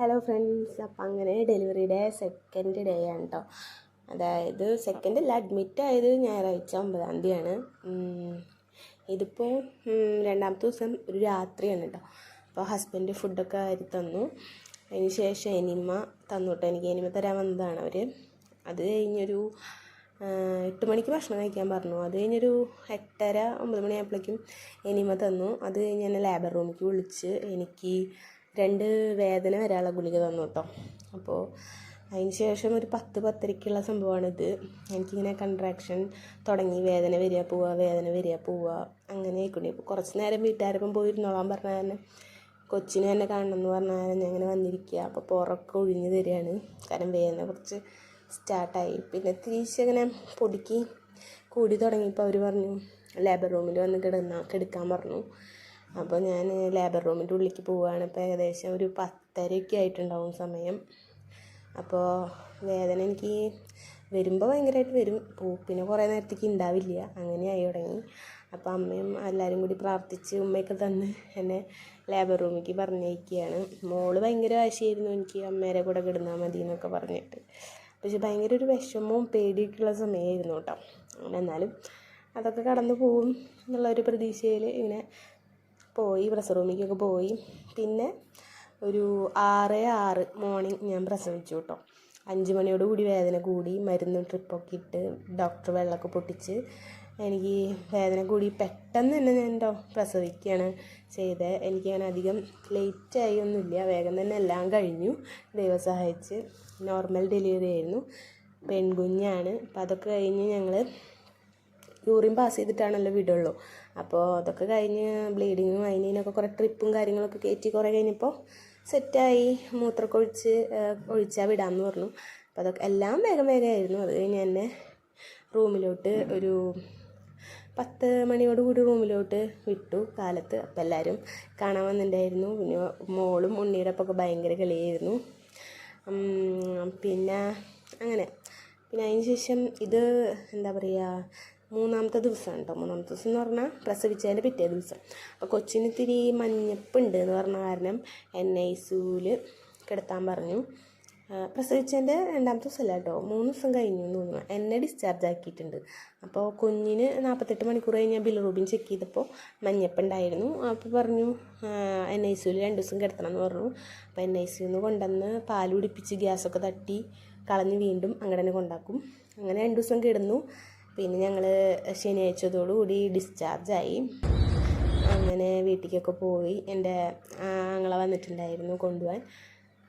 Hello friends അപ്പം അങ്ങനെ delivery day second day ആണ് കേട്ടോ അതായത് സെക്കൻഡ് അല്ല അഡ്മിറ്റ് ആയത് ഞായറാഴ്ച ഒമ്പതാം തീയതിയാണ്. ഇതിപ്പോൾ രണ്ടാമത്തെ ദിവസം ഒരു രാത്രിയാണ് കേട്ടോ അപ്പോൾ ഹസ്ബൻഡ് ഫുഡൊക്കെ അരി തന്നു. അതിന് ശേഷം എനിമ തന്നു എനിക്ക് എനിമ തരാൻ വന്നതാണ് അവർ അത് കഴിഞ്ഞൊരു എട്ട് മണിക്ക് ഭക്ഷണം കഴിക്കാൻ പറഞ്ഞു. അത് കഴിഞ്ഞൊരു എട്ടര ഒമ്പത് മണിയായപ്പോഴേക്കും എനിമ തന്നു. അത് കഴിഞ്ഞ് എന്നെ ലേബർ റൂമിലേക്ക് വിളിച്ച് എനിക്ക് രണ്ട് വേദന വരാനുള്ള ഗുളിക തന്നു കേട്ടോ. അപ്പോൾ അതിന് ശേഷം ഒരു പത്ത് പത്തരയ്ക്കുള്ള സംഭവമാണിത്. എനിക്കിങ്ങനെ കൺട്രാക്ഷൻ തുടങ്ങി. വേദന വരിക പോവുക വേദന വരിക പോവുക. അങ്ങനെ ആയിക്കൊണ്ട്. അപ്പോൾ കുറച്ച് നേരം വീട്ടുകാരപ്പം പോയിരുന്നോളാൻ പറഞ്ഞാൽ തന്നെ കൊച്ചിനെ തന്നെ കാണണം എന്ന് പറഞ്ഞാൽ ഞാൻ ഇങ്ങനെ വന്നിരിക്കുക. അപ്പോൾ പുറമൊക്കെ ഒഴിഞ്ഞു തരികയാണ്. കാരണം വേദന കുറച്ച് സ്റ്റാർട്ടായി പിന്നെ തിരിച്ചങ്ങനെ പൊടിക്ക് കൂടി തുടങ്ങിയപ്പോൾ അവർ പറഞ്ഞു ലേബർ റൂമിൽ വന്ന് കിടന്ന കിടക്കാൻ പറഞ്ഞു. അപ്പോൾ ഞാൻ ലേബർ റൂമിന്റെ ഉള്ളിലേക്ക് പോവുകയാണ് ഇപ്പോൾ ഏകദേശം ഒരു പത്തരയൊക്കെ ആയിട്ടുണ്ടാവും സമയം. അപ്പോൾ വേദന എനിക്ക് വരുമ്പോൾ ഭയങ്കരമായിട്ട് വരും. പോവും പിന്നെ കുറേ നേരത്തേക്ക് ഉണ്ടാവില്ല അങ്ങനെ ആയി തുടങ്ങി. അപ്പോൾ അമ്മയും എല്ലാവരും കൂടി പ്രാർത്ഥിച്ച് ഉമ്മയൊക്കെ തന്ന് എന്നെ ലേബർ റൂമിലേക്ക് പറഞ്ഞയക്കുകയാണ് മോൾ ഭയങ്കര വാശിയായിരുന്നു എനിക്ക് അമ്മേരെ കൂടെ കിടന്നാൽ മതി എന്നൊക്കെ പറഞ്ഞിട്ട്. പക്ഷെ ഭയങ്കര ഒരു വിഷമവും പേടിയൊക്കെയുള്ള സമയമായിരുന്നു കേട്ടോ എന്നാലും അതൊക്കെ കടന്നു പോകും എന്നുള്ള ഒരു പ്രതീക്ഷയിൽ ഇങ്ങനെ പോയി പ്രസവ റൂമിലേക്കൊക്കെ പോയി. പിന്നെ ഒരു ആറ് ആറ് മോർണിംഗ് ഞാൻ പ്രസവിച്ചു കേട്ടോ അഞ്ച് മണിയോട് കൂടി വേദന കൂടി. മരുന്ന് ട്രിപ്പൊക്കെ ഇട്ട് ഡോക്ടർ വെള്ളമൊക്കെ പൊട്ടിച്ച് എനിക്ക് വേദന കൂടി. പെട്ടെന്ന് തന്നെ ഞാൻ ഡോ പ്രസവിക്കുകയാണ് ചെയ്തത് എനിക്ക് ഞാൻ അധികം ലേറ്റായി ഒന്നുമില്ല. വേഗം തന്നെ എല്ലാം കഴിഞ്ഞു. ദൈവം സഹായിച്ച് നോർമൽ ഡെലിവറി ആയിരുന്നു. പെൺകുഞ്ഞാണ്. അപ്പോൾ അതൊക്കെ കഴിഞ്ഞ് ഞങ്ങൾ യൂറിൻ പാസ് ചെയ്തിട്ടാണല്ലോ വിടുള്ളൂ. അപ്പോൾ അതൊക്കെ കഴിഞ്ഞ് ബ്ലീഡിങ്ങും അതിനൊക്കെ കുറേ ട്രിപ്പും കാര്യങ്ങളൊക്കെ കയറ്റി കുറേ കഴിഞ്ഞപ്പോൾ സെറ്റായി മൂത്രമൊക്കെ ഒഴിച്ച് ഒഴിച്ചാൽ വിടാമെന്ന് പറഞ്ഞു. അപ്പോൾ അതൊക്കെ എല്ലാം വേഗം വേഗമായിരുന്നു അത് കഴിഞ്ഞ് തന്നെ റൂമിലോട്ട് ഒരു പത്ത് മണിയോട് കൂടി റൂമിലോട്ട് വിട്ടു കാലത്ത്. അപ്പോൾ എല്ലാവരും കാണാൻ വന്നിട്ടുണ്ടായിരുന്നു പിന്നെ മോളും ഉണ്ണിയുടെ ഒപ്പം ഭയങ്കര കളിയായിരുന്നു. പിന്നെ അങ്ങനെ. പിന്നെ അതിന് ശേഷം ഇത് എന്താ പറയുക മൂന്നാമത്തെ ദിവസമാണ് കേട്ടോ മൂന്നാമത്തെ ദിവസം എന്ന് പറഞ്ഞാൽ പ്രസവിച്ചതിന്റെ പിറ്റേ ദിവസം. അപ്പോൾ കൊച്ചിന് ഇത്തിരി മഞ്ഞപ്പുണ്ട് എന്ന് പറഞ്ഞ കാരണം എൻ ഐ സിയിൽ കിടത്താൻ പറഞ്ഞു. പ്രസവിച്ചതിന്റെ രണ്ടാമത്തെ ദിവസമല്ല കേട്ടോ മൂന്ന് ദിവസം കഴിഞ്ഞു എന്ന് തോന്നുന്നു. എന്നെ ഡിസ്ചാർജ് ആക്കിയിട്ടുണ്ട്. അപ്പോൾ കുഞ്ഞിന് നാൽപ്പത്തെട്ട് മണിക്കൂർ കഴിഞ്ഞാൽ ബിലറൂബിൻ ചെക്ക് ചെയ്തപ്പോൾ മഞ്ഞപ്പുണ്ടായിരുന്നു. അപ്പോൾ പറഞ്ഞു എൻ ഐ സിയിൽ രണ്ട് ദിവസം കിടത്തണം എന്ന് പറഞ്ഞു. അപ്പോൾ എൻ ഐ സിയിൽ നിന്ന് കൊണ്ടുവന്ന് പാൽ പിടിപ്പിച്ച് ഗ്യാസൊക്കെ തട്ടി കളഞ്ഞ് വീണ്ടും അങ്ങനെ തന്നെ കൊണ്ടാക്കും. അങ്ങനെ രണ്ട് ദിവസം കിടന്നു. പിന്നെ ഞങ്ങൾ ശനിയാഴ്ചയോടുകൂടി ഡിസ്ചാർജായി അങ്ങനെ വീട്ടിലേക്കൊക്കെ പോയി. എന്റെ ആങ്ങളെ വന്നിട്ടുണ്ടായിരുന്നു കൊണ്ടുപോകാൻ.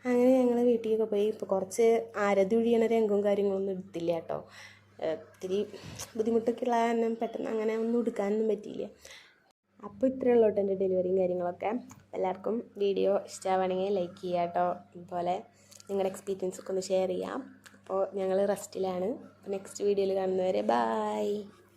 അങ്ങനെ ഞങ്ങൾ വീട്ടിലേക്കൊക്കെ പോയി. ഇപ്പോൾ കുറച്ച് ആരതി ഒഴിയണ രംഗവും കാര്യങ്ങളൊന്നും എടുത്തില്ല കേട്ടോ. ഒത്തിരി ബുദ്ധിമുട്ടൊക്കെ ഉള്ള കാരണം പെട്ടെന്ന് അങ്ങനെ ഒന്നും എടുക്കാനൊന്നും പറ്റിയില്ല. അപ്പോൾ ഇത്രയേ ഉള്ളൂ കേട്ടോ എന്റെ ഡെലിവറിയും കാര്യങ്ങളൊക്കെ. എല്ലാവർക്കും വീഡിയോ ഇഷ്ടമാവുകയാണെങ്കിൽ ലൈക്ക് ചെയ്യാം കേട്ടോ അതുപോലെ നിങ്ങളുടെ എക്സ്പീരിയൻസൊക്കെ ഒന്ന് ഷെയർ ചെയ്യാം. അപ്പോൾ ഞങ്ങൾ റെസ്റ്റിലാണ് നെക്സ്റ്റ് വീഡിയോയിൽ കാണുന്നവരെ ബായ്